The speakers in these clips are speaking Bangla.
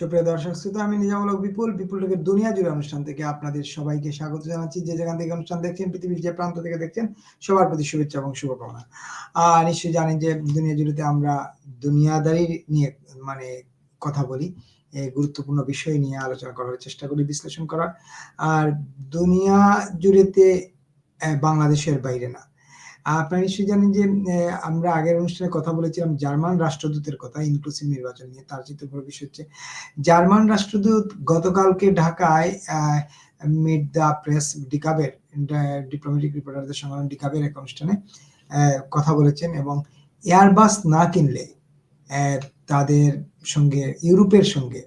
সুপ্রিয় দর্শক শ্রোতা, আমি নিজামূলক বিপুল বিপুল লোকের দুনিয়া জুড়ে অনুষ্ঠান থেকে আপনাদের সবাইকে স্বাগত জানাচ্ছি। যে যেখান থেকে অনুষ্ঠান দেখছেন, পৃথিবীর যে প্রান্ত থেকে দেখছেন, সবার প্রতি শুভেচ্ছা এবং শুভকামনা। আর নিশ্চয়ই জানেন যে দুনিয়া জুড়েতে আমরা দুনিয়াদারি নিয়ে মানে কথা বলি গুরুত্বপূর্ণ বিষয় নিয়ে আলোচনা করার চেষ্টা করি, বিশ্লেষণ করার। আর দুনিয়া জুড়েতে বাংলাদেশের বাইরে না। আপনারা নিশ্চয়ই জানেন যে আমরা আগের অনুষ্ঠানে কথা বলেছিলাম জার্মান রাষ্ট্রদূতের কথা ইনক্লুসিভ নির্বাচন নিয়ে। তার চিত্র বিষয় হচ্ছে, জার্মান রাষ্ট্রদূত গতকালকে ঢাকায় মিড দ্য প্রেস ডিকাবের ডিপ্লোম্যাটিক রিপোর্টারদের সংগ্রাম ডিকাবের এক অনুষ্ঠানে কথা বলেছেন এবং এয়ারবাস না কিনলে তাদের সঙ্গে, ইউরোপের সঙ্গে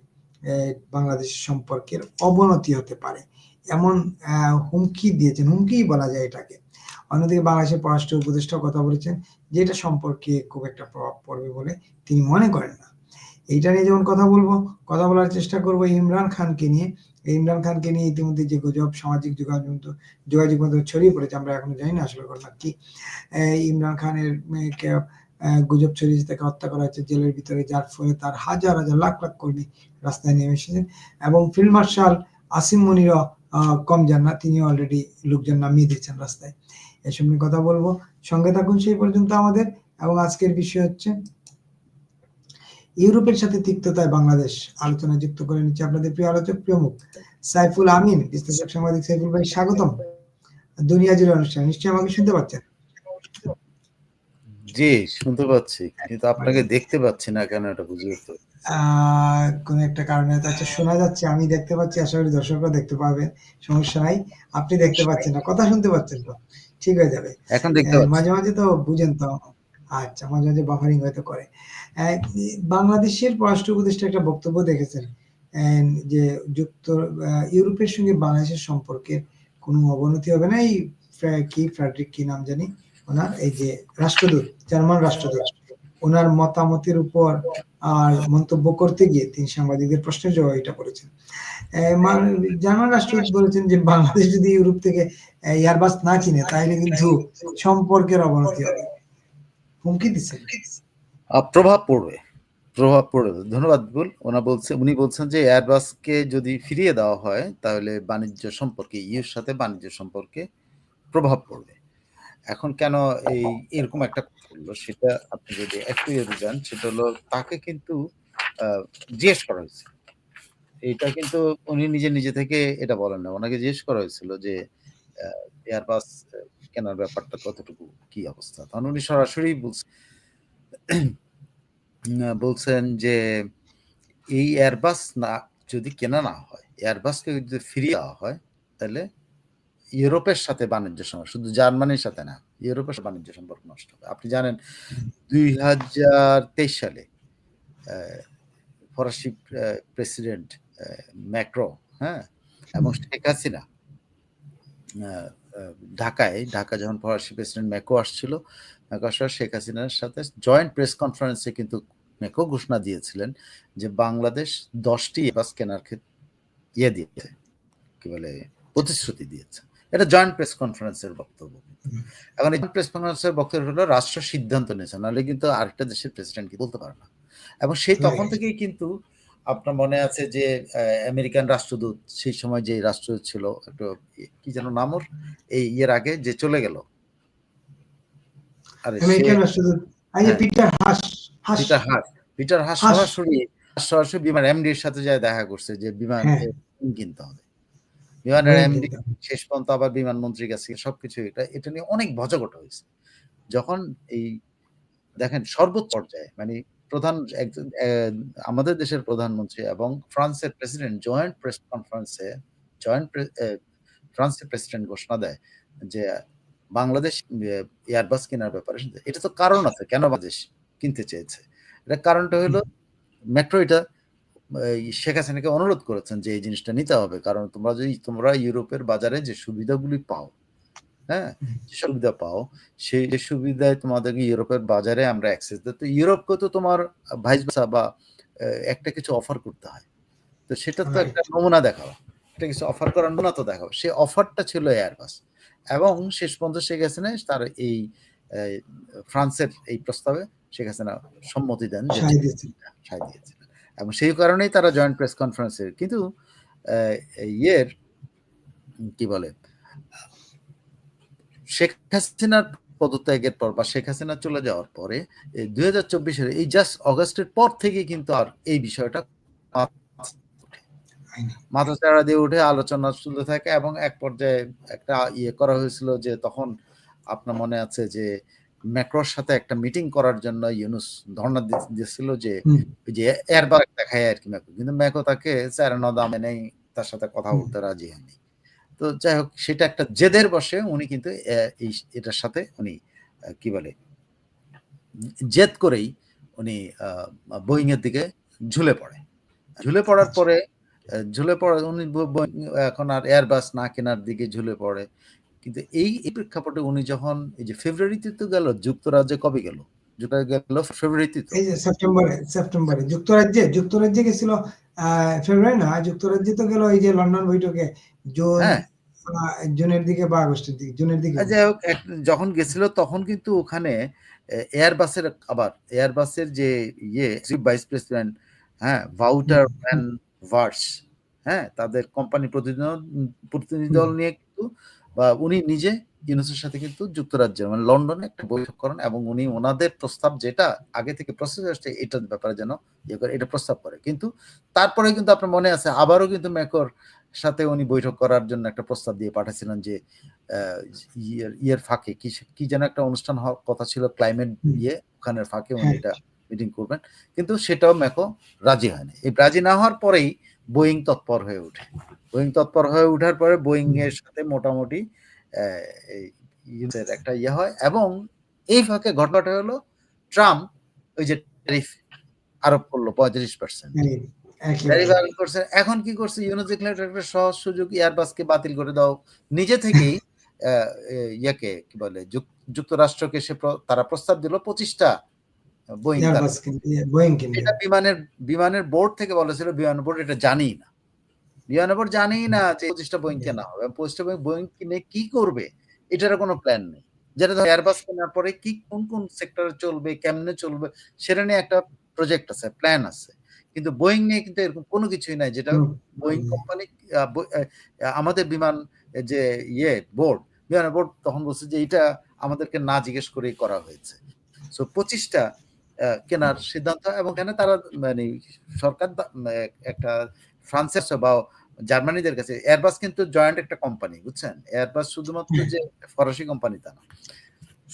বাংলাদেশের সম্পর্কের অবনতি হতে পারে। এমন হুমকি দিয়েছেন। হুমকি বলা যায় এটাকে। অন্যদিকে বাংলাদেশের পররাষ্ট্র উপদেষ্টা কথা বলেছেন যে এটা সম্পর্কে খুব একটা প্রভাব পড়বে বলে তিনি মনে করেন না। এইটা নিয়ে যেমন কথা বলব, কথা বলার চেষ্টা করব ইমরান খানকে নিয়ে। ইমরান খানকে নিয়ে ইতিমধ্যে যে গুজব, সামাজিক যোগাযোগ যোগাযোগ মাধ্যমে ছড়িয়ে পড়েছে, আমরা এখনও জানি না আসলে ঘটনা কি। ইমরান খানের গুজব ছড়িয়ে তাকে হত্যা করা হয়েছে, জেলের ভিতরে, যার ফলে তার হাজার হাজার লাখ লাখ কর্মী রাস্তায় নেমে এসেছেন এবং ফিল্ড মার্শাল আসিম মনিরও কম যান না তিনি অলরেডি লোকজন নামিয়ে দিয়েছেন রাস্তায়। এসব নিয়ে কথা বলব। সঙ্গে থাকুন সেই পর্যন্ত আমাদের। এবং আজকের বিষয় হচ্ছে ইউরোপের সাথে তিক্ততায় বাংলাদেশ আলোচনা যুক্ত করে নিচ্ছে আপনাদের প্রিয় আলোচক প্রিয় মুখ সাইফুল আমিন বিশ্লেষক সাংবাদিক সাইফুল ভাই স্বাগতম। দুনিয়া জুড়ে অনুষ্ঠান নিশ্চয়ই আমাকে শুনতে পাচ্ছেন? জি শুনতে পাচ্ছি। কিন্তু আপনাকে দেখতে পাচ্ছি না কেন এটা বুঝে তো আহ কোন একটা কারণে আচ্ছা শোনা যাচ্ছে আমি দেখতে পাচ্ছি আশা করি দর্শকরা দেখতে পাবেন সমস্যা নাই। আপনি দেখতে পাচ্ছেন না কথা শুনতে পাচ্ছেন তো। ঠিক হয়ে যাবে। এখন দেখতে মাঝে মাঝে তো বুঝেন তো আচ্ছা মাঝে মাঝে বাফারিং হয়তো করে। বাংলাদেশের পররাষ্ট্র উপদেষ্টা একটা বক্তব্য দেখেছেন যে যুক্ত ইউরোপের সঙ্গে বাংলাদেশের সম্পর্কের কোনো অবনতি হবে না। এই কি ফ্রেডরিক কি নাম জানি? ওনার এই যে রাষ্ট্রদূত জার্মান রাষ্ট্রদূত। ওনার মতামতের উপর আর মন্তব্য করতে গিয়ে তিনি সাংবাদিকদের প্রশ্নের জবাব এটা করেছেন। জার্মান রাষ্ট্রদূত বলেছেন যে বাংলাদেশ যদি ইউরোপ থেকে এয়ারবাস না কিনে তাহলে কিন্তু সম্পর্কের অবনতি হবে। হুমকি দিচ্ছে প্রভাব পড়বে প্রভাব পড়বে। ধন্যবাদ বিপুল ওনা বলছে, উনি বলছেন যে এয়ারবাসকে যদি ফিরিয়ে দেওয়া হয়, তাহলে বাণিজ্য সম্পর্কে, ইউর সাথে বাণিজ্য সম্পর্কে প্রভাব পড়বে। এখন কেন এই এরকম একটা বলল, সেটা আপনি যদি একটু যদি যান, সেটা হলো তাকে কিন্তু জিজ্ঞেস করা হয়েছে। এটা কিন্তু উনি নিজে নিজে থেকে এটা বলেন না। ওনাকে জিজ্ঞেস করা হয়েছিল যে এয়ারবাস কেনার ব্যাপারটা কতটুকু, কি অবস্থা? তখন উনি সরাসরি বলছেন বলছেন যে এই এয়ারবাস না, যদি কেনা না হয় এয়ারবাসকে যদি ফিরিয়ে দেওয়া হয়, তাহলে ইউরোপের সাথে বাণিজ্য সম্পর্ক, শুধু জার্মানির সাথে না, ইউরোপের সাথে বাণিজ্য সম্পর্ক নষ্ট হবে। আপনি জানেন, দুই হাজার তেইশ সালে ফরাসি প্রেসিডেন্ট ম্যাক্রো হ্যাঁ এবং শেখ হাসিনা ঢাকায় ঢাকা যখন ফরাসি প্রেসিডেন্ট ম্যাকো আসছিল ম্যাকো আসার শেখ হাসিনার সাথে জয়েন্ট প্রেস কনফারেন্সে কিন্তু ম্যাকো ঘোষণা দিয়েছিলেন যে বাংলাদেশ দশটি বাস কেনার ক্ষেত্রে ইয়ে দিয়েছে কি বলে প্রতিশ্রুতি দিয়েছে। এটা জয়েন্ট প্রেস কনফারেন্সের বক্তব্য। এখন এই প্রেস কনফারেন্সের বক্তব্য হলো রাষ্ট্র সিদ্ধান্ত নিয়েছে নাহলে কিন্তু আরেকটা দেশের প্রেসিডেন্ট কি বলতে পারে না। এবং সেই তখন থেকেই কিন্তু আপনার মনে আছে যে আমেরিকান রাষ্ট্রদূত সেই সময় যে রাষ্ট্রদূত ছিল একটু কি যেন নাম ওর এই ইয়ের আগে যে চলে গেল আরে আমেরিকান রাষ্ট্রদূত হ্যাঁ। Peter Haas Peter Haas Peter Haas. সরাসরি সরাসরি বিমান এমডির সাথে যায় দেখা করছে যে বিমান হ্যাঁ। কিনতে হবে বিমানের হ্যাঁ, এমডি শেষ পর্যন্ত আবার বিমানমন্ত্রীর কাছে সবকিছু এটা এটা নিয়ে অনেক ভজগট হয়েছে যখন এই দেখেন সর্বোচ্চ পর্যায়ে মানে প্রধান আমাদের দেশের প্রধানমন্ত্রী এবং ফ্রান্সের প্রেসিডেন্ট জয়েন্ট প্রেস কনফারেন্সে জয়েন্ট ফ্রান্সের প্রেসিডেন্ট ঘোষণা দেয় যে বাংলাদেশ এয়ারবাস কেনার ব্যাপারে। এটা তো কারণ আছে, কেন বাংলাদেশ কিনতে চেয়েছে? এটা কারণটা হলো মেট্রো এটা শেখ হাসিনাকে অনুরোধ করেছেন যে এই জিনিসটা নিতে হবে। কারণ তোমরা যদি, তোমরা ইউরোপের বাজারে যে সুবিধাগুলি পাও হ্যাঁ? সুবিধা পাও সেই যে সুবিধায় তোমাদেরকে ইউরোপের বাজারে আমরা অ্যাক্সেস দিই। তো ইউরোপকে তো তোমার ভাইস ভার্সা বা একটা কিছু অফার করতে হয়। তো সেটা তো একটা নমুনা দেখাও। একটা কিছু অফার করার নমুনা তো দেখাও। সেই অফারটা ছিল এয়ারবাস এবং শেষ পর্যন্ত শেখ হাসিনা তার এই ফ্রান্সের এই প্রস্তাবে শেখ হাসিনা সম্মতি দেন যে সায় দিয়েছিলেন এবং সেই কারণেই তারা জয়েন্ট প্রেস কনফারেন্সের কিন্তু ইয়ের কি বলে শেখ হাসিনার পদত্যাগের পর বা শেখ হাসিনা চলে যাওয়ার পরে দুই হাজার চব্বিশের এই জাস্ট অগস্টের পর থেকে কিন্তু আর এই বিষয়টা মাথা চাড়া দিয়ে উঠে আলোচনা চলতে থাকে এবং এক পর্যায়ে একটা ইয়ে করা হয়েছিল যে তখন আপনার মনে আছে যে ম্যাক্রোর সাথে একটা মিটিং করার জন্য ইউনুস ধর্ণা দিয়েছিল যে যে এরবার একটা খায় আর কি ম্যাক্রো। কিন্তু ম্যাক্রো তাকে চারানো দামে নেই তার সাথে কথা বলতে রাজি হয়নি। তো যাই হোক সেটা একটা জেদের বসে উনি কিন্তু এই এটার সাথে উনি কি বলে জেদ করেই উনি বোয়িং এর দিকে ঝুলে পড়ে। ঝুলে পড়ার আচ্ছা। পরে ঝুলে পড়ে উনি এখন আর এয়ারবাস না কেনার দিকে ঝুলে পড়ে। কিন্তু এই প্রেক্ষাপটে উনি যখন এই যে ফেব্রুয়ারিতে তো গেল যুক্তরাজ্যে কবে গেল? যুক্তরাজ্য গেল ফেব্রুয়ারিতে এই যে সেপ্টেম্বরে সেপ্টেম্বরে যুক্তরাজ্যে যুক্তরাজ্যে গেছিল ফেব্রুয়ারি না যুক্তরাজ্যে তো গেল এই যে লন্ডন বৈঠকে জুন হ্যাঁ। জুনের দিকে বা আগস্টের দিকে জুনের দিকে। যাই হোক যখন গেছিল তখন কিন্তু ওখানে এয়ারবাসের আবার এয়ারবাসের যে ইয়ে ভাইস প্রেসিডেন্ট হ্যাঁ ভাউটার অ্যান্ড ভার্স হ্যাঁ তাদের কোম্পানি প্রতিনিধি প্রতিনিধি দল নিয়ে কিন্তু বা উনি নিজে ইউনুসের সাথে কিন্তু যুক্তরাজ্যের মানে লন্ডনে একটা বৈঠক করেন এবং উনি ওনাদের প্রস্তাব যেটা আগে থেকে প্রসেস আসছে এটার ব্যাপারে যেন ইয়ে করে এটা প্রস্তাব করে। কিন্তু তারপরে কিন্তু আপনার মনে আছে আবারও কিন্তু ম্যাকর সাথে উনি বৈঠক করার জন্য একটা প্রস্তাব দিয়ে পাঠাচ্ছিলেন যে আহ, ইয়ের ফাঁকে কি কি যেন একটা অনুষ্ঠান হওয়ার কথা ছিল ক্লাইমেট। ইয়ে ওখানের ফাঁকে উনি হ্যাঁ। এটা মিটিং করবেন। কিন্তু সেটাও ম্যাকো রাজি হয়নি এই রাজি না হওয়ার পরেই বোয়িং তৎপর হয়ে ওঠে। বোয়িং তৎপর হয়ে ওঠার পরে বোয়িং এর সাথে মোটামুটি আহ, একটা ইয়ে হয় এবং এই ফাঁকে ঘটনাটা হলো ট্রাম্প ওই যে ট্যারিফ আরোপ করল পঁয়ত্রিশ পার্সেন্ট এই, একই ট্যারিফ ব্যাপার। আরোপ করছে এখন কি করছে? একটা সহজ সুযোগ এয়ারবাসকে বাতিল করে দাও। নিজে থেকেই ইয়েকে কি বলে যুক্তরাষ্ট্রকে সে তারা প্রস্তাব দিল পঁচিশটা বোয়িং বোয়িং এটা বিমানের বিমানের বোর্ড থেকে বলেছিল বিমান বোর্ড এটা জানি না। বিমান বোর্ড জানি না যে পঁচিশটা বোয়িং কেনা হবে। পঁচিশটা বোয়িং কিনে কি করবে? এটার কোনো প্ল্যান নেই। যেটা ধর এয়ারবাস কেনার পরে কি কোন কোন সেক্টরে চলবে কেমনে চলবে সেটা নিয়ে একটা প্রজেক্ট আছে প্ল্যান আছে। কিন্তু বোয়িং নিয়ে কিন্তু এরকম কোনো কিছুই নাই যেটা বোয়িং কোম্পানি আমাদের বিমান যে ইয়ে বোর্ড বিমান বোর্ড তখন বলছে যে এটা আমাদেরকে না জিজ্ঞেস করেই করা হয়েছে। সো পঁচিশটা কেনার সিদ্ধান্ত এবং এখানে তারা মানে সরকার একটা ফ্রান্সের বা জার্মানিদের কাছে এয়ারবাস কিন্তু জয়েন্ট একটা কোম্পানি বুঝছেন? এয়ারবাস শুধুমাত্র যে ফরাসি কোম্পানি তা না।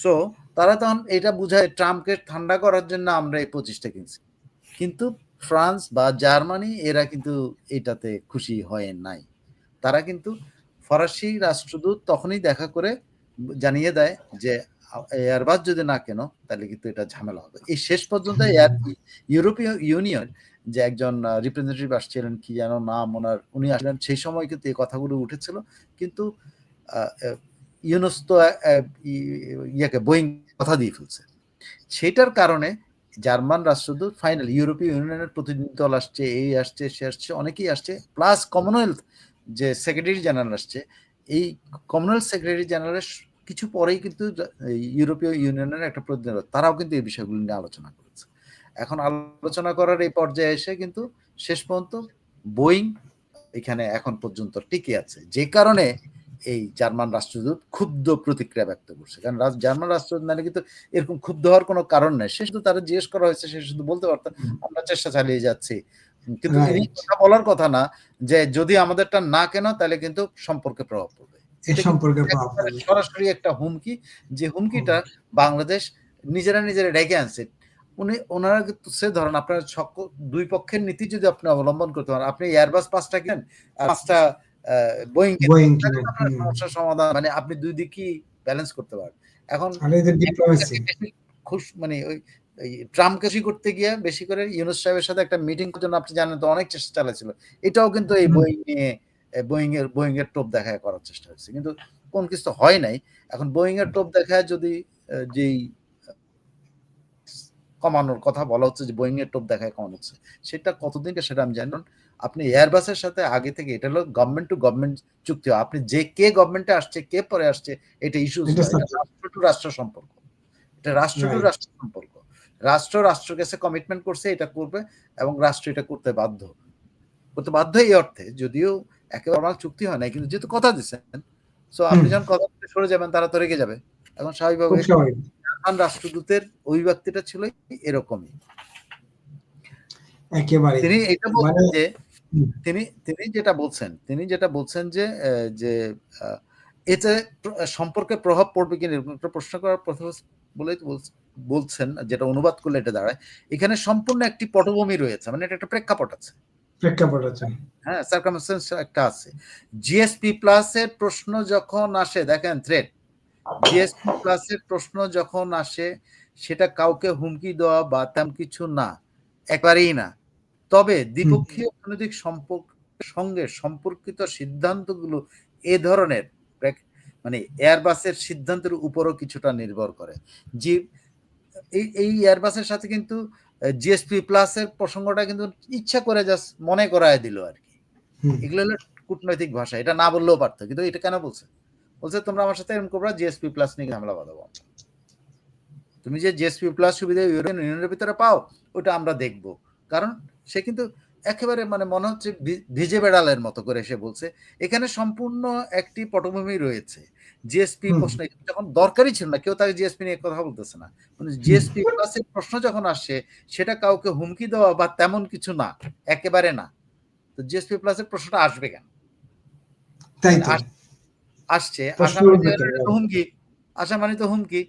সো তারা তখন এটা বুঝায় ট্রাম্পকে ঠান্ডা করার জন্য আমরা এই পঁচিশটা কিনছি। কিন্তু ফ্রান্স বা জার্মানি এরা কিন্তু এটাতে খুশি হয় নাই। তারা কিন্তু ফরাসি রাষ্ট্রদূত তখনই দেখা করে জানিয়ে দেয় যে এয়ারবাস যদি না কেন তাহলে কিন্তু এটা ঝামেলা হবে। এই শেষ পর্যন্ত এয়ার ইউরোপীয় ইউনিয়ন যে একজন রিপ্রেজেন্টেটিভ আসছিলেন কি যেন নাম ওনার উনি আসলেন সেই সময় কিন্তু এই কথাগুলো উঠেছিল। কিন্তু আহ, আহ, ইউনুস তো আহ, আহ, ইয়েকে বোয়িং কথা দিয়ে ফেলছে। সেটার কারণে জার্মান রাষ্ট্রদূত ফাইনাল ইউরোপীয় ইউনিয়নের প্রতিনিধি দল আসছে, এই আসছে, সে আসছে, অনেকেই আসছে প্লাস কমনওয়েলথ যে সেক্রেটারি জেনারেল আসছে, এই কমনওয়েলথ সেক্রেটারি জেনারেলের কিছু পরেই কিন্তু ইউরোপীয় ইউনিয়নের একটা প্রতিনিধি তারাও কিন্তু এই বিষয়গুলো নিয়ে আলোচনা করেছে। এখন আলোচনা করার এই পর্যায়ে এসে কিন্তু শেষ পর্যন্ত বোয়িং এখানে এখন পর্যন্ত টিকে আছে। যে কারণে এই জার্মান রাষ্ট্রদূত ক্ষুব্ধ প্রতিক্রিয়া ব্যক্ত করছে। কারণ জার্মান রাষ্ট্রদূত মানে কিন্তু এরকম ক্ষুব্ধ হওয়ার কোনো কারণ নেই। সে শুধু তারা জিজ্ঞেস করা হয়েছে সে শুধু বলতে পারতেন আমরা চেষ্টা চালিয়ে যাচ্ছি। কিন্তু এই কথা বলার কথা না যে যদি আমাদেরটা না কেন তাহলে কিন্তু সম্পর্কে প্রভাব পড়বে। সরাসরি একটা হুমকি যে হুমকিটা বাংলাদেশ নিজেরা নিজেরা ডেকে আনছে। উনি ওনারা কিন্তু সে ধরেন আপনার দুই পক্ষের নীতি যদি আপনি অবলম্বন করতে পারেন আপনি এয়ারবাস পাঁচটা কিনেন পাঁচটা বোয়িং। সমস্যার সমাধান মানে আপনি দুই দিকই ব্যালেন্স করতে পারেন এখন খুশ মানে ওই করতে গিয়ে বেশি করে ইউনুস সাহেবের সাথে একটা মিটিং জন্য আপনি জানেন তো অনেক চেষ্টা চালাচ্ছিল এটাও কিন্তু এই। বোয়িং নিয়ে বোয়িং এর বোয়িং এর টোপ দেখায় করার চেষ্টা হচ্ছে কিন্তু কোন কিছু তো হয় নাই এখন বোয়িং এর টোপ দেখায় যদি যেই কমানোর কথা বলা হচ্ছে যে বোয়িং এর টোপ দেখায় কমানো হচ্ছে সেটা কতদিনকে সেটা আমি জানি। আপনি এয়ারবাসের সাথে আগে থেকে এটা হলো গভর্নমেন্ট টু গভর্নমেন্ট চুক্তি। হয়। আপনি যে কে গভর্নমেন্টে আসছে কে পরে আসছে এটা ইস্যু রাষ্ট্র টু রাষ্ট্র সম্পর্ক। এটা রাষ্ট্র টু রাষ্ট্র সম্পর্ক। রাষ্ট্র রাষ্ট্রের কাছে কমিটমেন্ট করছে এটা করবে এবং রাষ্ট্র এটা করতে বাধ্য। করতে বাধ্য এই অর্থে যদিও একেবারে চুক্তি হয় না কিন্তু যেহেতু কথা দিচ্ছেন সো আপনি যখন কথা সরে যাবেন তারা তো রেগে যাবে। এখন স্বাভাবিকভাবে স্বাভাবিক। জার্মান রাষ্ট্রদূতের অভিব্যক্তিটা ছিল এরকমই। একেবারে। তিনি এটা বলছেন মানে- যে। তিনি তিনি যেটা বলছেন তিনি যেটা বলছেন যে যে এতে সম্পর্কে প্রভাব পড়বে কি এরকম একটা প্রশ্ন করার প্রথম বলেই বলছেন যেটা অনুবাদ করলে এটা দাঁড়ায় এখানে সম্পূর্ণ একটি পটভূমি রয়েছে মানে এটা একটা প্রেক্ষাপট আছে। প্রেক্ষাপট আছে। হ্যাঁ সার্কামস্টেন্স একটা আছে। জিএসপি প্লাস এর প্রশ্ন যখন আসে দেখেন থ্রেড জিএসপি প্লাস এর প্রশ্ন যখন আসে সেটা কাউকে হুমকি দেওয়া বা তেমন কিছু না একবারেই না। তবে দ্বিপক্ষীয় অর্থনৈতিক সম্পর্ক সঙ্গে সম্পর্কিত সিদ্ধান্তগুলো এ ধরনের মানে এয়ারবাসের সিদ্ধান্তের উপরও কিছুটা নির্ভর করে। জি এই এই এয়ারবাসের সাথে কিন্তু জিএসপি প্লাস এর প্রসঙ্গটা কিন্তু ইচ্ছা করে জাস্ট মনে করায় দিল আর কি। এগুলো হলো কূটনৈতিক ভাষা এটা না বললেও পারতো কিন্তু এটা কেন বলছে? বলছে তোমরা আমার সাথে এরকম করবা জিএসপি প্লাস নিয়ে ঝামেলা বাঁধাবো। তুমি যে জিএসপি প্লাস সুবিধা ইউরোপিয়ান ইউনিয়নের ভিতরে পাও ওটা আমরা দেখব। কারণ সে কিন্তু একেবারে মানে মনে হচ্ছে ভিজে বেড়ালের মতো করে সে বলছে। এখানে সম্পূর্ণ একটি পটভূমি রয়েছে। জিএসপি প্রশ্ন যখন দরকারই ছিল না কেউ তাকে জিএসপি নিয়ে কথা বলতেছে না। মানে জিএসপি প্লাসের প্রশ্ন যখন আসছে সেটা কাউকে হুমকি দেওয়া বা তেমন কিছু না একেবারে না। তো জিএসপি প্লাসের প্রশ্নটা আসবে কেন? আসছে মানে তো। হুমকি আশা মানে তো হুমকি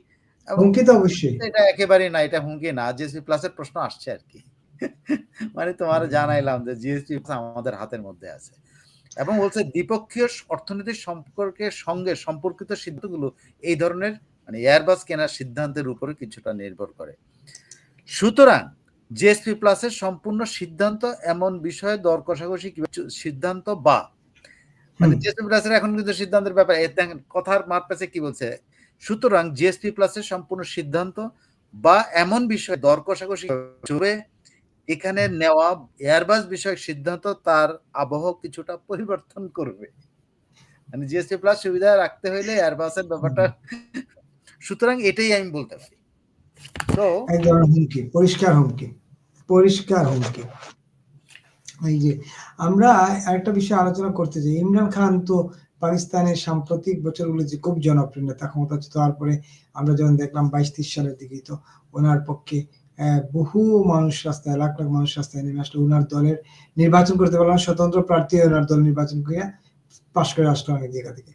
হুমকি। তো অবশ্যই। এটা একেবারেই না এটা হুমকি না জিএসপি প্লাসের প্রশ্ন আসছে আর কি। মানে তোমার জানাইলাম যে জিএসপি আমাদের হাতের মধ্যে আছে। এবং বলছে দ্বিপক্ষীয় অর্থনৈতিক সম্পর্কের সঙ্গে সম্পর্কিত সিদ্ধান্তগুলো এই ধরনের মানে এয়ারবাস কেনার সিদ্ধান্তের উপরে কিছুটা নির্ভর করে। সুতরাং জিএসপি প্লাসের সম্পূর্ণ সিদ্ধান্ত এমন বিষয়ে দর কষাকষি সিদ্ধান্ত বা? মানে। জিএসপি প্লাসের এখন কিন্তু সিদ্ধান্তের ব্যাপারে। দেখেন কথার মার পেছে কি বলছে? সুতরাং জিএসপি প্লাসের সম্পূর্ণ সিদ্ধান্ত বা এমন বিষয় দর কষাকষি এখানে নেওয়া এয়ারবাস বিষয়ক সিদ্ধান্ত তার আবহ কিছুটা পরিবর্তন করবে। মানে জিএসটি প্লাস সুবিধা রাখতে হইলে এয়ারবাসের ব্যাপারটা সুতরাং এটাই আমি বলতে পারি তো এক ধরনের হুমকি পরিষ্কার হুমকি পরিষ্কার হুমকি। এই যে আমরা একটা বিষয় আলোচনা করতে চাই। ইমরান খান তো পাকিস্তানের সাম্প্রতিক বছরগুলো যে খুব জনপ্রিয় নেতা ক্ষমতা হওয়ার পরে আমরা যখন দেখলাম বাইশ তিরিশ সালের দিকে তো ওনার পক্ষে বহু মানুষ রাস্তায় লাখ লাখ মানুষ রাস্তায় নেমে আসলো। ওনার দলের নির্বাচন করতে পারলাম স্বতন্ত্র প্রার্থী ওনার দল নির্বাচন করে পাশ করে আসলো অনেক জায়গা থেকে।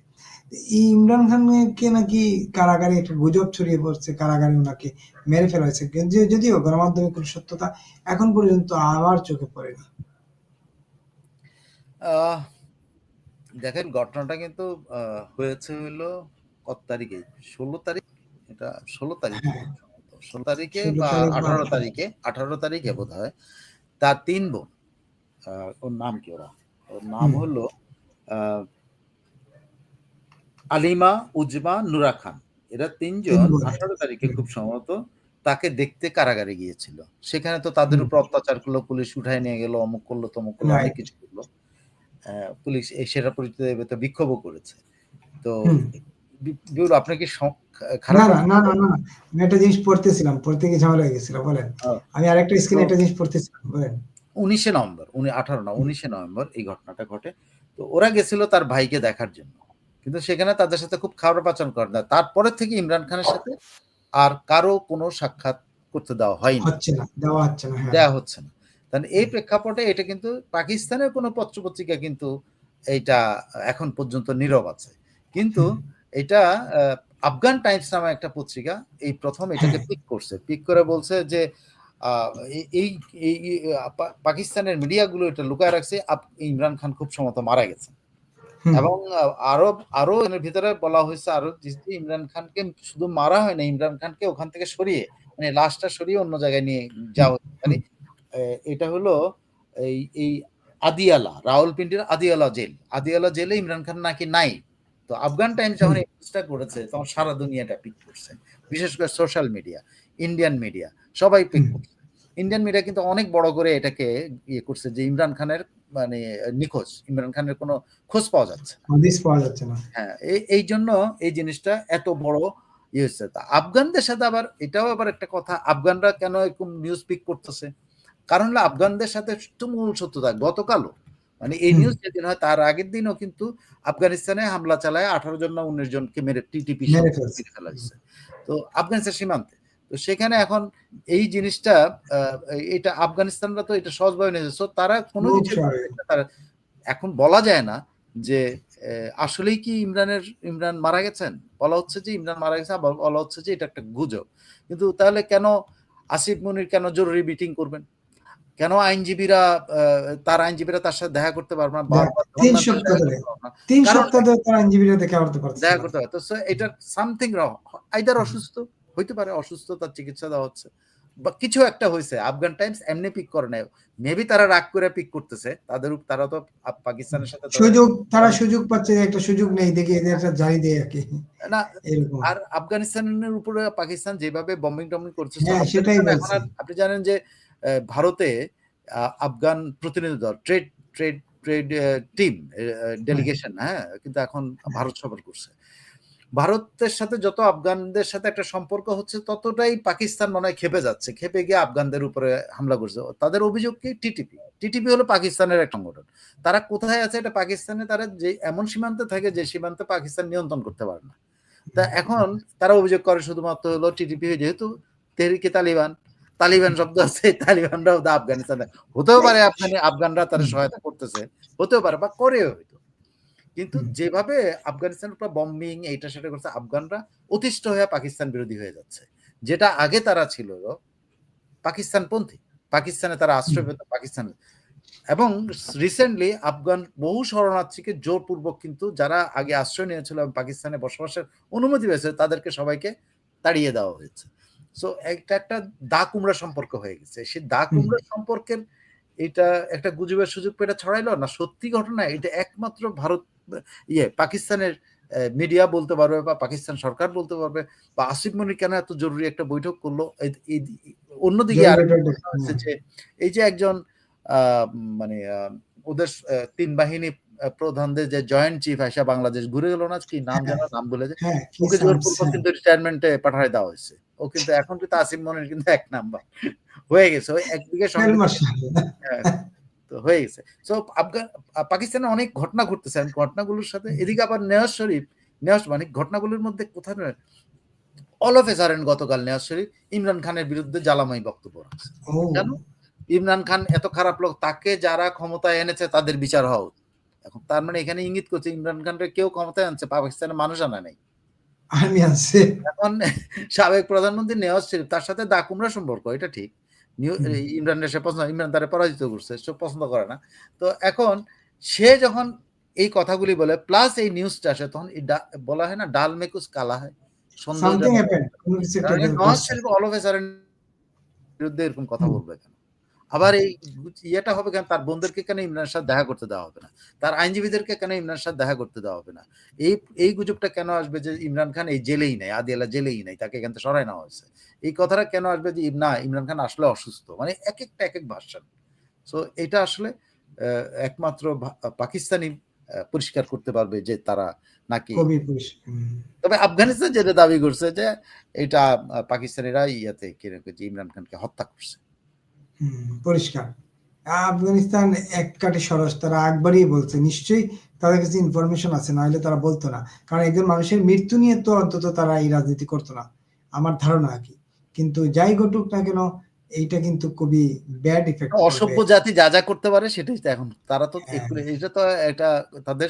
ইমরান খানকে নাকি কারাগারে একটা গুজব ছড়িয়ে পড়ছে কারাগারে ওনাকে মেরে ফেলা হয়েছে। যদিও গণমাধ্যমে কোনো সত্যতা এখন পর্যন্ত আমার চোখে পড়েনি আহ, দেখেন ঘটনাটা কিন্তু আহ, হয়েছে হলো কত তারিখে? ষোলো তারিখ? এটা ষোলো তারিখ। হ্যাঁ। ষোলো তারিখে বা আঠারো তারিখে আঠারো তারিখে বোধ হয় তার তিন বোন ওর নাম কি ওরা? ওর নাম হলো আলিমা উজমা নুরা খান। এরা তিনজন আঠারো তারিখে খুব সম্ভবত তাকে দেখতে কারাগারে গিয়েছিল। সেখানে তো তাদের উপর অত্যাচার করল পুলিশ উঠায় নিয়ে গেল অমুক করল তমুক করল অনেক কিছু করল। আহ, পুলিশ সেটা পরিচিত বিক্ষোভও করেছে। তো বিউল আপনার কি খারাপ না না না আমি একটা জিনিস পড়তেছিলাম পড়তে গিয়ে ঝামেলা হয়ে গেছিল বলেন। আমি আরেকটা স্ক্রিনে একটা জিনিস পড়তেছিলাম বলেন। উনিশে নভেম্বর উনি আঠারো না উনিশে নভেম্বর এই ঘটনাটা ঘটে। তো ওরা গেছিল তার ভাইকে দেখার জন্য। কিন্তু সেখানে তাদের সাথে খুব খারাপ আচরণ করে না। তারপরে থেকে ইমরান খানের সাথে আর কারও কোনো সাক্ষাৎ করতে দেওয়া হয়নি। হচ্ছে না দেওয়া হচ্ছে না হ্যাঁ। দেওয়া হচ্ছে না। তাহলে এই প্রেক্ষাপটে এটা কিন্তু পাকিস্তানের কোনো পত্রপত্রিকা কিন্তু এইটা এখন পর্যন্ত নীরব আছে। কিন্তু এটা আফগান টাইমস নামে একটা পত্রিকা এই প্রথম এটাকে। পিক করছে। পিক করে বলছে যে এই- এই পাকিস্তানের মিডিয়াগুলো এটা লুকায় রাখছে। ইমরান খান খুব সম্ভবত মারা গেছে। এবং আরও আরও এর ভিতরে বলা হয়েছে আরও যে ইমরান খানকে শুধু মারা হয় না ইমরান খানকে ওখান থেকে সরিয়ে মানে লাশটা সরিয়ে অন্য জায়গায় নিয়ে যাওয়া। মানে এটা হলো এই এই আদিয়ালা রাওয়ালপিন্ডির আদিয়ালা জেল। আদিয়ালা জেলে ইমরান খান নাকি নাই? তো আফগান টাইমস যখন এই করেছে তখন সারা দুনিয়াটা পিক করছে। বিশেষ করে সোশ্যাল মিডিয়া ইন্ডিয়ান মিডিয়া সবাই পিক করছে। ইন্ডিয়ান মিডিয়া কিন্তু অনেক বড় করে এটাকে ইয়ে করছে যে ইমরান খানের মানে নিখোঁজ ইমরান খানের কোনো খোঁজ পাওয়া যাচ্ছে। হদিস পাওয়া যাচ্ছে না। হ্যাঁ এই এই জন্য এই জিনিসটা এত বড় ইয়ে হচ্ছে। তা আফগানদের সাথে আবার এটাও আবার একটা কথা আফগানরা কেন এরকম নিউজ পিক করতেছে? কারণ হলো আফগানদের সাথে তুমুল শত্রুতা গতকালও মানে এই নিউজ যেদিন হয় তার আগের দিনও কিন্তু আফগানিস্তানে হামলা চালায় আঠারো জন না উনিশ জনকে মেরে টিটিপি ফেলা হয়েছে। তো আফগানিস্তান সীমান্তে। তো সেখানে এখন এই জিনিসটা এটা আফগানিস্তানরা তো এটা সহজভাবে নিয়েছে So তারা কোনো কিছু তারা এখন বলা যায় না যে আসলেই কি ইমরানের ইমরান মারা গেছেন? বলা হচ্ছে যে ইমরান মারা গেছে বলা হচ্ছে যে এটা একটা গুজব। কিন্তু তাহলে কেন আসিফ মনির কেন জরুরি মিটিং করবেন? কেন আইনজীবীরা তার আইনজীবীরা তার সাথে দেখা করতে পারবে না? বারবার তিন সপ্তাহ ধরে। তিন সপ্তাহ ধরে তারা আইনজীবীরা দেখা করতে পারছে দেখা করতে পারে তো এটা সামথিং রং আইদার অসুস্থ হইতে পারে অসুস্থতার চিকিৎসা দেওয়া হচ্ছে। বা কিছু একটা হয়েছে আফগান টাইমস এমনি পিক করে নেয় মেবি তারা রাগ করে পিক করতেছে তাদের তারা তো পাকিস্তানের সাথে সুযোগ তারা সুযোগ পাচ্ছে একটা সুযোগ নেই দেখে এদের একটা জারি দেয় আর কি। না আর আফগানিস্তানের উপরে পাকিস্তান যেভাবে বম্বিং টম্বিং করছে হ্যাঁ, সেটাই আপনি জানেন যে ভারতে আফগান প্রতিনিধি দল trade trade trade team delegation হ্যাঁ কিন্তু এখন ভারত সফর করছে। ভারতের সাথে যত আফগানদের সাথে একটা সম্পর্ক হচ্ছে ততটাই পাকিস্তান মনে হয় খেপে যাচ্ছে। খেপে গিয়ে আফগানদের উপরে হামলা করছে। তাদের অভিযোগ কি? টিটিপি। টিটিপি হলো পাকিস্তানের এক সংগঠন। তারা কোথায় আছে? এটা পাকিস্তানে। তারা যে এমন সীমান্তে থাকে যে সীমান্তে পাকিস্তান নিয়ন্ত্রণ করতে পারে না। তা এখন তারা অভিযোগ করে শুধুমাত্র হলো টিটিপি যেহেতু তেহরিকে তালিবান তালিবান শব্দ আছে তালিবানরাও তো আফগানিস্তানে। হতেও পারে আফগানি আফগানরা তারা সহায়তা করতেছে হতেও পারে বা করেও হয়তো। কিন্তু যেভাবে আফগানিস্তানের উপর বম্বিং এইটা সেটা করছে আফগানরা অতিষ্ঠ হয়ে পাকিস্তান বিরোধী হয়ে যাচ্ছে। যেটা আগে তারা ছিল পাকিস্তান পন্থী পাকিস্তানে তারা আশ্রয় পেত পাকিস্তানে। এবং রিসেন্টলি আফগান বহু শরণার্থীকে জোরপূর্বক কিন্তু যারা আগে আশ্রয় নিয়েছিল এবং পাকিস্তানে বসবাসের অনুমতি পেয়েছে তাদেরকে সবাইকে তাড়িয়ে দেওয়া হয়েছে। সো একটা একটা দা কুমড়া সম্পর্ক হয়ে গেছে। সেই দা কুমড়া সম্পর্কের এটা একটা গুজবের সুযোগ পেটা ছড়াইলো? না সত্যি ঘটনা? এটা একমাত্র ভারত ইয়ে পাকিস্তানের মিডিয়া বলতে পারবে বা পাকিস্তান সরকার বলতে পারবে বা আসিফ মনির কেন এত জরুরি একটা বৈঠক করল? অন্যদিকে যে এই যে একজন আহ, মানে ওদের তিন বাহিনী প্রধানদের যে জয়েন্ট চিফ আসা বাংলাদেশ ঘুরে গেল না? কি নাম জানা? নাম বলে যে হ্যাঁ ওকে জোরপূর্বক কিন্তু রিটায়ারমেন্টে পাঠায় দেওয়া হয়েছে। ও কিন্তু এখন কিন্তু আসিফ মনির কিন্তু এক নাম্বার। হয়ে গেছে ওই একদিকে হ্যাঁ, তো হয়ে গেছে। সো আফগান পাকিস্তানে অনেক ঘটনা ঘটতেছে ঘটনাগুলোর সাথে এদিকে আবার নেওয়াজ শরীফ নেওয়াজ মানে ঘটনাগুলোর মধ্যে কোথায় অল অফ এ সারেন গতকাল নেওয়াজ শরীফ ইমরান খানের বিরুদ্ধে জ্বালাময় বক্তব্য রাখছে। কেন? ইমরান খান এত খারাপ লোক তাকে যারা ক্ষমতায় এনেছে তাদের বিচার হওয়া উচিত। এখন তার মানে এখানে ইঙ্গিত করছে ইমরান খানকে কেউ ক্ষমতায় আনছে পাকিস্তানের মানুষ আনা নাই। আর্মি আছে। এখন সাবেক প্রধানমন্ত্রী নেওয়াজ শরীফ তার সাথে দাকুমরা সম্পর্ক এটা ঠিক। ইমরানের সে পছন্দ ইমরান তারে পরাজিত করছে সে পছন্দ করে না। তো এখন সে যখন এই কথাগুলি বলে প্লাস এই নিউজটা আসে তখন বলা হয় না ডাল মেকুস কালা হয় সন্দেহ নওয়াজ শরীফ অল অফ এ বিরুদ্ধে এরকম কথা। বলবে কেন? আবার এই ইয়েটা হবে কেন? তার বোনদেরকে কেন ইমরানের সাথে দেখা করতে দেওয়া হবে না? তার আইনজীবীদেরকে কেন ইমরানের সাথে দেখা করতে দেওয়া হবে না? এই এই গুজবটা কেন আসবে যে ইমরান খান এই জেলেই নেই আদিয়ালা জেলেই নেই তাকে এখান থেকে সরাই নেওয়া হয়েছে? এই কথাটা কেন আসবে যে না ইমরান খান আসলে অসুস্থ? মানে এক একটা এক এক ভার্সন। সো এটা আসলে একমাত্র পাকিস্তানি পরিষ্কার করতে পারবে যে তারা নাকি। তবে আফগানিস্তান যেটা দাবি করছে যে এটা পাকিস্তানিরা ইয়াতে কীরকম যে ইমরান খানকে হত্যা করছে। পরিষ্কার। আফগানিস্তান এক কাটে সরস তারা একবারই বলছে নিশ্চয়ই তাদের কাছে ইনফরমেশন আছে না হলে তারা বলতো না। কারণ একজন মানুষের মৃত্যু নিয়ে তো অন্তত তারা এই রাজনীতি করতো না আমার ধারণা আর কি। কিন্তু যাই ঘটুক না কেন এইটা কিন্তু খুবই ব্যাড ইফেক্ট অসভ্য জাতি যা যা করতে পারে সেটাই তো এখন। তারা তো হ্যাঁ। একটু- এটা তো এটা তাদের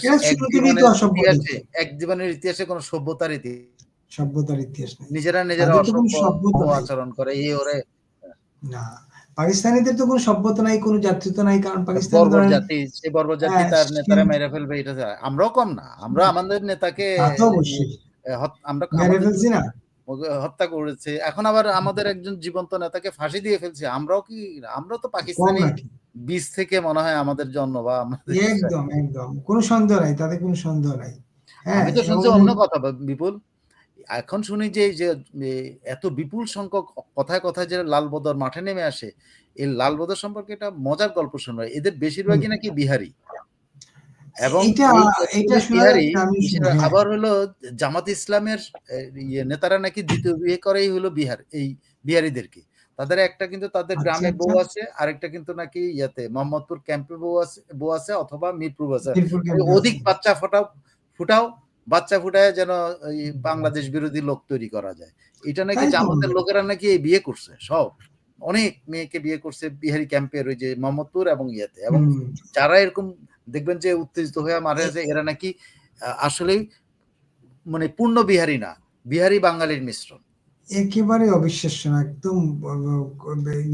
এক জীবনের ইতিহাসে কোনো সভ্যতার ইতিহাস সভ্যতার ইতিহাস নেই। নিজেরা নিজেরা অসভ্য সভ্যতা আচরণ করে এই ওরে। না পাকিস্তানিদের তো কোনো সভ্যতা নাই কোনো জাতীয়তা নাই কারণ পাকিস্তান জাতি বর্বর জাতি হ্যাঁ, তার নেতারা মেরে ফেলবে এটা আমরাও কম না আমরা আমাদের নেতাকে আমরা মেরে ফেলছি না। হত্যা করেছে। এখন আবার আমাদের একজন জীবন্ত নেতাকে ফাঁসি দিয়ে ফেলছে আমরাও কি আমরাও তো পাকিস্তানি বীজ থেকে মনে হয় আমাদের জন্ম বা একদম একদম। কোনো সন্দেহ নাই তাতে কোনো সন্দেহ নাই। হ্যাঁ আমি তো শুনছি অন্য কথা বিপুল। এখন শুনি যে যে এত বিপুল সংখ্যক কথায় কথায় যে লালবদর মাঠে নেমে আসে এই লালবদর সম্পর্কে এটা মজার গল্প শুনব এদের বেশিরভাগই নাকি বিহারি এবং শোনা বিহারি হ্যাঁ। আবার হলো জামাত ইসলামের ইয়ে নেতারা নাকি দ্বিতীয় বিয়ে করেই হলো বিহার এই বিহারীদেরকে। তাদের একটা কিন্তু তাদের আচ্ছা, গ্রামে বউ আচ্ছা। আছে, আরেকটা কিন্তু নাকি ইয়াতে মোহাম্মদপুর ক্যাম্পে বউ আছে বউ আছে অথবা মিরপুর আছে। অধিক বাচ্চা ফোটাও ফুটাও, বাচ্চা ফুটায় যেন বাংলাদেশ বিরোধী লোক তৈরি করা যায়। এটা নাকি জামাতের লোকেরা নাকি এই বিয়ে করছে সব। অনেক মেয়েকে বিয়ে করছে বিহারি ক্যাম্পের ওই যে মোহাম্মদপুর এবং ইয়েতে এবং যারা এরকম দেখবেন যে উত্তেজিত হয়ে মারা গেছে এরা নাকি আসলেই মানে পূর্ণ বিহারি না, বিহারি বাঙালির মিশ্রণ। একেবারে অবিশ্বাস্য না। একদম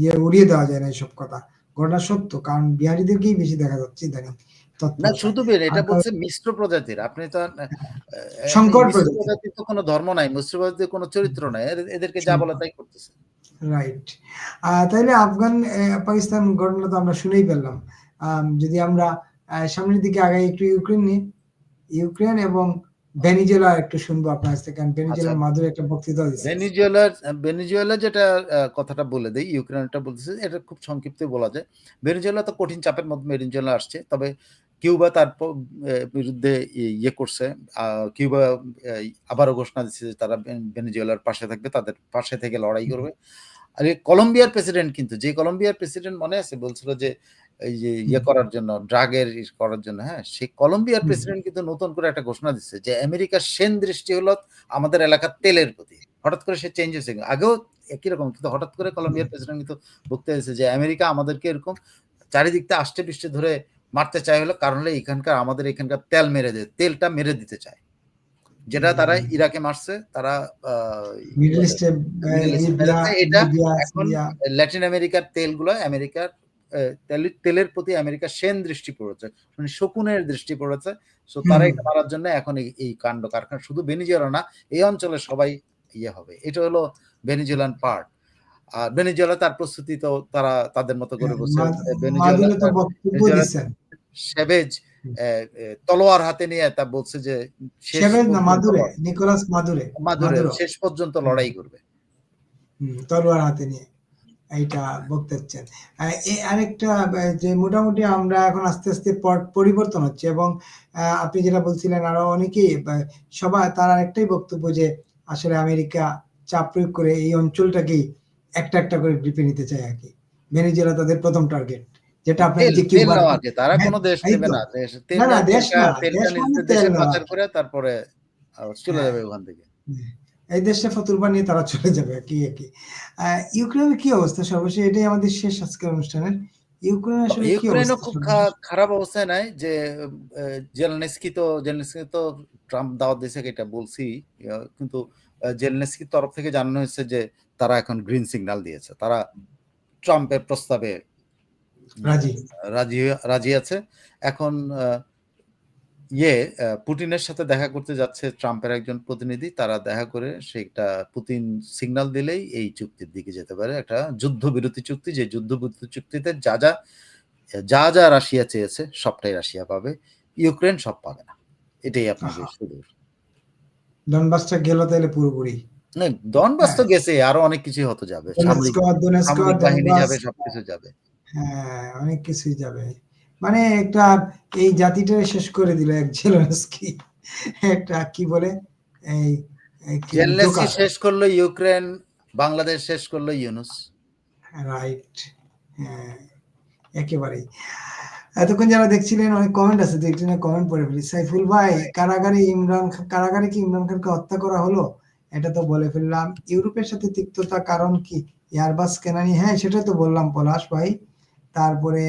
ইয়ে উড়িয়ে দেওয়া যায় না এসব কথা। ঘটনা সত্য। কারণ বিহারীদেরকেই বেশি দেখা যাচ্ছে ইদানিং না শুধু বের এটা বলছে মিশ্র প্রজাতির। আপনি তো হ্যাঁ, সংকর। প্রজাতির তো কোনো ধর্ম নাই, মিশ্র প্রজাতির কোনো চরিত্র নাই। এদেরকে যা বলে। তাই করতেছে। রাইট। আ তাইলে আফগান পাকিস্তান ঘটনা তো আমরা শুনেই। আম যদি আমরা সামনের দিকে আগাই একটু ইউক্রেন নিয়ে। ইউক্রেন এবং ভেনিজুয়েলা একটু শুনব আপনার কাছ থেকে। কারণ আচ্ছা। ভেনিজুয়েলার মাধুরী একটা বক্তৃতাও দিছে। ভেনিজুয়েলার ভেনিজুয়েলা যেটা কথাটা বলে দেই, ইউক্রেনটা বলতেছে এটা খুব সংক্ষিপ্তে বলা যায়। ভেনিজুয়েলা তো কঠিন চাপের মধ্যে ভেনিজুয়েলা আসছে। তবে কিউবা তার বিরুদ্ধে ইয়ে করছে। কিউবা আবারও ঘোষণা দিচ্ছে যে তারা ভেন ভেনিজুয়েলার পাশে থাকবে। তাদের পাশে থেকে লড়াই করবে। আর এই কলম্বিয়ার প্রেসিডেন্ট কিন্তু যে কলম্বিয়ার প্রেসিডেন্ট মনে আছে বলছিল যে এই যে ইয়ে করার জন্য ড্রাগের করার জন্য, হ্যাঁ? সেই কলম্বিয়ার প্রেসিডেন্ট কিন্তু নতুন করে একটা ঘোষণা দিচ্ছে যে আমেরিকার সেন দৃষ্টি হলো আমাদের এলাকার তেলের প্রতি। হঠাৎ করে সে চেঞ্জ হয়েছে। আগেও একই রকম কিন্তু হঠাৎ করে কলম্বিয়ার প্রেসিডেন্ট কিন্তু বক্তৃতা দিয়েছে যে আমেরিকা আমাদেরকে এরকম চারিদিক থেকে আষ্টে-পৃষ্ঠে ধরে মারতে চাই হলো কারণ হলো এখানকার আমাদের এখানকার তেল মেরে দে তেলটা মেরে দিতে চায়। যেটা তারা ইরাকে মারছে, তারা। এটা এখন ল্যাটিন আমেরিকার তেলগুলো আমেরিকার তেলের প্রতি আমেরিকার সেন দৃষ্টি পড়েছে। মানে শকুনের দৃষ্টি পড়েছে। সো তারা এটা মারার জন্য এখন এই কাণ্ড কারখানা শুধু ভেনিজুয়েলা না, এই অঞ্চলে সবাই ইয়ে হবে। এটা হলো ভেনিজুয়েলান পার্ট। আর ভেনিজুয়েলা তার প্রস্তুতি তো তারা তাদের মতো করে হ্যাঁ, বসে ভেনিজুয়েলা। সেভেজ তলোয়ার হাতে নিয়ে তা বলছে যে মাদুরে, নিকোলাস মাদুরে। মাদুরে শেষ পর্যন্ত লড়াই করবে। তলোয়ার হাতে নিয়ে। এইটা বক্তাচ্ছেন। আ এ আরেকটা যে মোটামুটি আমরা এখন আস্তে, আস্তে পরিবর্তন হচ্ছে এবং আপনি যেটা বলছিলেন আরও অনেকেই সবাই তার আরেকটাই বক্তব্য যে আসলে আমেরিকা চাপ প্রয়োগ করে এই অঞ্চলটাকেই একটা, একটা করে গ্রিপে নিতে চায় আরকি। ভেনিজুয়েলা তাদের প্রথম টার্গেট। যেটা আপনার তেল, যে। তারা হ্যাঁ, কোন দেশ এই নেবে না। দেশ না, না দেশ না। দেশ মানে দেশে। পাচার করে তারপরে চলে হ্যাঁ। যাবে ওখান থেকে। এই দেশে ফতুর বানিয়ে তারা চলে যাবে একই। আ ইউক্রেনের কি অবস্থা সর্বশেষ এটাই আমাদের শেষ আজকের অনুষ্ঠানের। ইউক্রেনের আসলে কি ইউক্রেনও খুব খারাপ অবস্থায় নাই যে জেলেনস্কি তো জেলেনস্কি তো ট্রাম্প দাওয়াত দিয়েছে এটা বলছি। কিন্তু জেলেনস্কির তরফ থেকে জানানো হয়েছে যে তারা এখন গ্রিন সিগন্যাল দিয়েছে। তারা ট্রাম্পের প্রস্তাবে রাজি। রাজি রাজি আছে। এখন ইয়ে পুতিনের সাথে দেখা করতে যাচ্ছে ট্রাম্পের একজন প্রতিনিধি। তারা দেখা করে সেটা পুতিন সিগন্যাল দিলেই এই চুক্তির দিকে যেতে পারে। একটা যুদ্ধবিরতি চুক্তি যে যুদ্ধবিরতি চুক্তিতে যা, যা যা, যা রাশিয়া চেয়েছে সবটাই রাশিয়া পাবে। ইউক্রেন সব পাবে না। এটাই আপনাদের আহা! সুদূর। ডনবাসটা গেল তাইলে পুরোপুরি। না ডনবাস তো। গেছে আরও অনেক কিছুই হতে যাবে। সামরিক বাহিনী যাবে, সবকিছু যাবে। হ্যাঁ, অনেক কিছুই যাবে। মানে একটা এই জাতিটা শেষ করে দিল এক জেলেনস্কি। একটা কি বলে? এই জেলেনস্কি শেষ করল ইউক্রেন, বাংলাদেশ শেষ করল ইউনুস। রাইট। হ্যাঁ, একেবারেই। এতক্ষণ যারা দেখছিলেন অনেক কমেন্ট আছে ২ ১ কমেন্ট পড়ে ফেলি। সাইফুল ভাই কারাগারে ইমরান কারাগারে কি ইমরান খানকে হত্যা করা হলো? এটা তো বলে ফেললাম। ইউরোপের সাথে তিক্ততা কারণ কি? এয়ারবাস কেনা নিয়ে হ্যাঁ, সেটাই তো বললাম পলাশ ভাই। তারপরে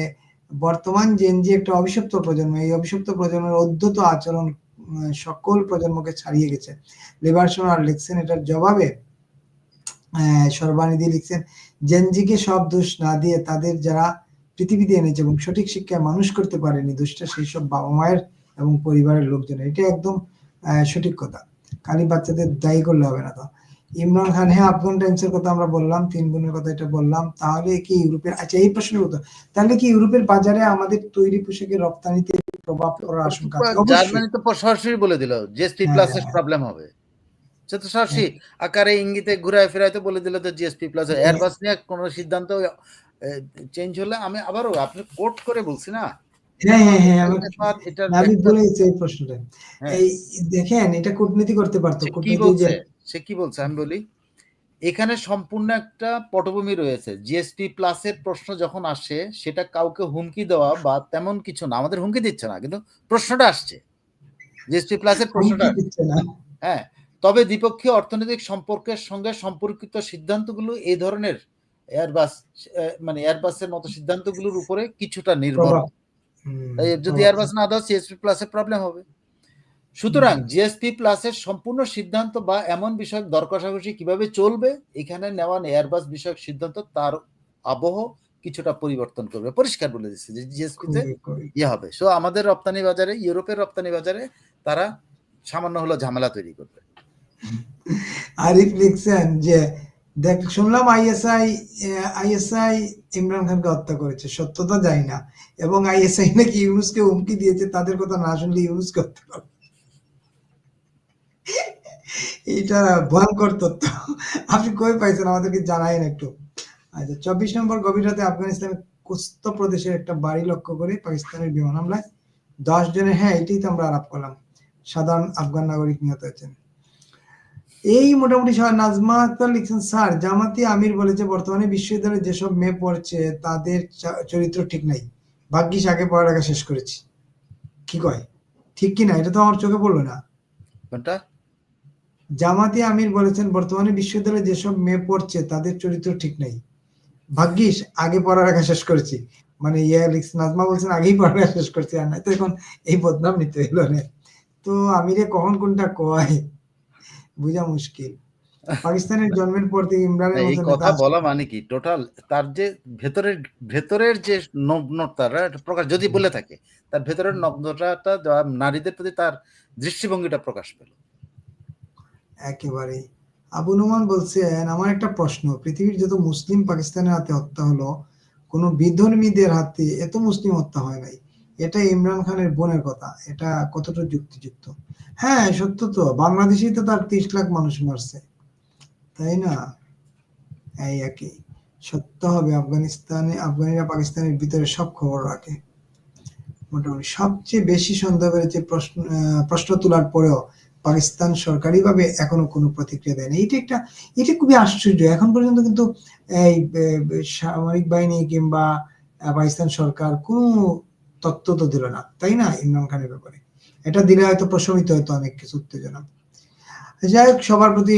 বর্তমান জেনজি একটা অভিশপ্ত প্রজন্ম। এই অভিশপ্ত প্রজন্মের উদ্ধত আচরণ সকল প্রজন্মকে ছাড়িয়ে গেছে। লিবারসন আর লিখছেন এটার জবাবে সর্বানিধি লিখছেন, জেনজিকে সব দোষ না দিয়ে তাদের যারা পৃথিবীতে এনেছে এবং সঠিক শিক্ষায় মানুষ করতে পারেনি দোষটা সেইসব বাবা-মায়ের এবং পরিবারের লোকজনের। এটা একদম সঠিক কথা। খালি বাচ্চাদের দায়ী করলে হবে না তো। ইমরান খান হ্যাঁ, আফগান টাইমসের কথা আমরা বললাম, ৩ বোনের কথা এটা বললাম। তাহলে কি ইউরোপের আচ্ছা এই প্রশ্নের উত্তর। তাহলে কি ইউরোপের বাজারে আমাদের তৈরি পোশাকের রপ্তানিতে প্রভাব পড়ার আশঙ্কা আছে? জার্মানি তো সরাসরি বলে দিল জিএসপি হ্যাঁ, প্লাস এর হ্যাঁ। প্রবলেম হবে। সে তো সরাসরি আকারে ইঙ্গিতে ঘুরায় বলে দিল তো জিএসপি প্লাস হ্যাঁ। এয়ারবাস নিয়ে কোন সিদ্ধান্ত চেঞ্জ হলে আমি আবারও আপনি কোট করে বলছি না? হ্যাঁ হ্যাঁ হ্যাঁ আমি এই প্রশ্নটা হ্যাঁ এই দেখেন এটা কূটনীতি করতে পারতো কূটনীতি সে কি বলছে? আমি বলি এখানে সম্পূর্ণ একটা পটভূমি রয়েছে। জিএসপি প্লাসের প্রশ্ন যখন আসে সেটা কাউকে হুমকি দেওয়া বা তেমন কিছু না আমাদের হুমকি দিচ্ছে না কিন্তু প্রশ্নটা আসছে। জিএসপি প্লাসের প্রশ্নটা হ্যাঁ তবে দ্বিপক্ষীয় অর্থনৈতিক সম্পর্কের সঙ্গে সম্পর্কিত সিদ্ধান্তগুলো এই ধরনের এয়ারবাস মানে এয়ারবাসের মতো সিদ্ধান্তগুলোর উপরে কিছুটা নির্ভর। যদি এয়ারবাস না দাও সিএসপি প্লাসের প্রবলেম হবে। সুতরাং জিএসপি প্লাসের সম্পূর্ণ সিদ্ধান্ত বা এমন বিষয়ক দর কষাকষি কীভাবে চলবে এখানে নেওয়া এয়ারবাস বিষয়ক সিদ্ধান্ত তার আবহ কিছুটা পরিবর্তন করবে। পরিষ্কার বলে দিচ্ছে যে জিএসপিতে ইয়ে হবে। সো আমাদের রপ্তানি বাজারে ইউরোপের রপ্তানি বাজারে তারা সামান্য হলো ঝামেলা তৈরি করবে। আরিফ লিখছেন যে দেখ শুনলাম আইএসআই আইএসআই ইমরান খানকে হত্যা করেছে। সত্যতা জানি না। এবং আইএসআই নাকি ইউনুসকে হুমকি দিয়েছে তাদের কথা না শুনলে ইউনুসকে হত্যা করবে এটা ভয়ঙ্কর তথ্য। আপনি কই পাইছেন? আমাদেরকে জানাইন একটু। আচ্ছা চব্বিশ নম্বর গভীর রাতে আফগানিস্তানের কুস্ত প্রদেশের একটা বাড়ি লক্ষ্য করে পাকিস্তানের বিমান হামলায় দশ জনের হ্যাঁ এটাই তো আমরা আলাপ করলাম, সাধারণ আফগান নাগরিক নিহত হয়েছেন। এই মোটামুটি নাজমা আক্তার লিখছেন, স্যার, জামাতি আমির বলেছে বর্তমানে বিশ্ববিদ্যালয়ে যেসব মেয়ে পড়ছে, তাদের চরিত্র ঠিক নাই। ভাগ্যিস আগে পড়ালেখা শেষ করেছি। কি কয়? ঠিক কি না? এটা তো আমার চোখে পড়ল না। কোনটা? জামাতি আমির বলেছেন বর্তমানে বিশ্ববিদ্যালয়ে যেসব মেয়ে পড়ছে তাদের চরিত্র ঠিক নাই। ভাগ্যিস আগে পড়ালেখা শেষ করেছি। মানে নাজমা বলছেন আগেই পড়ালেখা শেষ করছি। আর তো এখন এই বদনাম নিতে এলো না। তো আমিরে কখন কোনটা কয় বুঝা মুশকিল। পাকিস্তানের জন্মের পর থেকে ইমরানের এই কথা বলা মানে কি? টোটাল তার যে ভেতরের ভেতরের যে নগ্নতা প্রকাশ যদি বলে থাকে তার ভেতরের নগ্নতাটা নারীদের প্রতি তার দৃষ্টিভঙ্গিটা প্রকাশ পেল। একেবারে আবু নোমান বলছেন, আমার একটা প্রশ্ন। পৃথিবীর যত মুসলিম পাকিস্তানের হাতে হত্যা হলো, কোনো বিধর্মীদের হাতে এত মুসলিম হত্যা হয় নাই। এটা ইমরান খানের বোনের কথা। এটা কতটা যুক্তিযুক্ত? হ্যাঁ সত্য তো। বাংলাদেশেই তো তার তিরিশ লাখ মানুষ মারছে। তাই না? এই একই। সত্য হবে, আফগানিস্তানে, আফগানিরা পাকিস্তানের ভিতরে সব খবর রাখে। মোটামুটি সবচেয়ে বেশি সন্দেহ বেড়েছে প্রশ্ন প্রশ্ন তোলার পরেও পাকিস্তান সরকারিভাবে এখনও কোনো প্রতিক্রিয়া দেয়নি। এটা একটা, এটা খুবই আশ্চর্য। এখন পর্যন্ত কিন্তু এই সামরিক বাহিনী কিংবা পাকিস্তান সরকার কোনো তথ্য তো দিল না, তাই না, ইমরান খানের ব্যাপারে? এটা দিলে হয়তো প্রশমিত হয়তো অনেক কিছু উত্তেজনা। যাই হোক, সবার প্রতি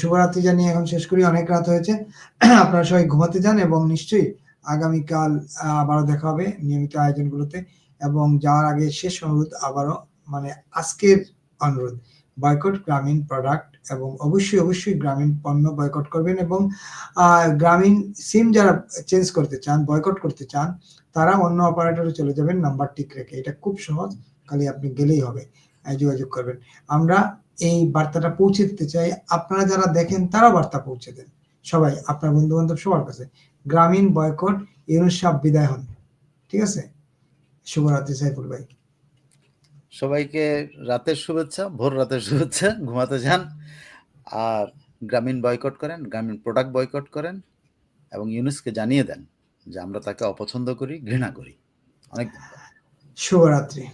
শুভরাত্রি জানিয়ে এখন শেষ করি। অনেক রাত হয়েছে। আপনারা সবাই ঘুমাতে যান এবং নিশ্চয়ই আগামীকাল আবারও দেখা হবে নিয়মিত আয়োজনগুলোতে এবং যাওয়ার আগে শেষ অনুরোধ আবারও মানে আজকের অনুরোধ। বয়কট গ্রামীণ প্রোডাক্ট এবং অবশ্যই অবশ্যই গ্রামীণ পণ্য বয়কট করবেন এবং গ্রামীণ সিম যারা চেঞ্জ করতে চান, বয়কট করতে চান, তারা অন্য অপারেটরে চলে যাবেন নাম্বার ঠিক রেখে। এটা খুব সহজ, খালি আপনি গেলেই হবে যোগাযোগ করবেন। আমরা এই বার্তাটা পৌঁছে দিতে চাই। আপনারা যারা দেখেন তারা বার্তা পৌঁছে দেন। সবাই, আপনার বন্ধু বান্ধব সবার কাছে। গ্রামীণ বয়কট, ইউনুস বিদায় হন। ঠিক আছে? শুভরাত্রি, সাইফুল ভাই। সবাইকে রাতের শুভেচ্ছা, ভোর রাতের শুভেচ্ছা, ঘুমাতে যান। আর গ্রামীণ বয়কট করেন, গ্রামীণ প্রোডাক্ট বয়কট করেন এবং ইউনুসকে জানিয়ে দেন যে আমরা তাকে অপছন্দ করি, ঘৃণা করি। অনেক। শুভরাত্রি।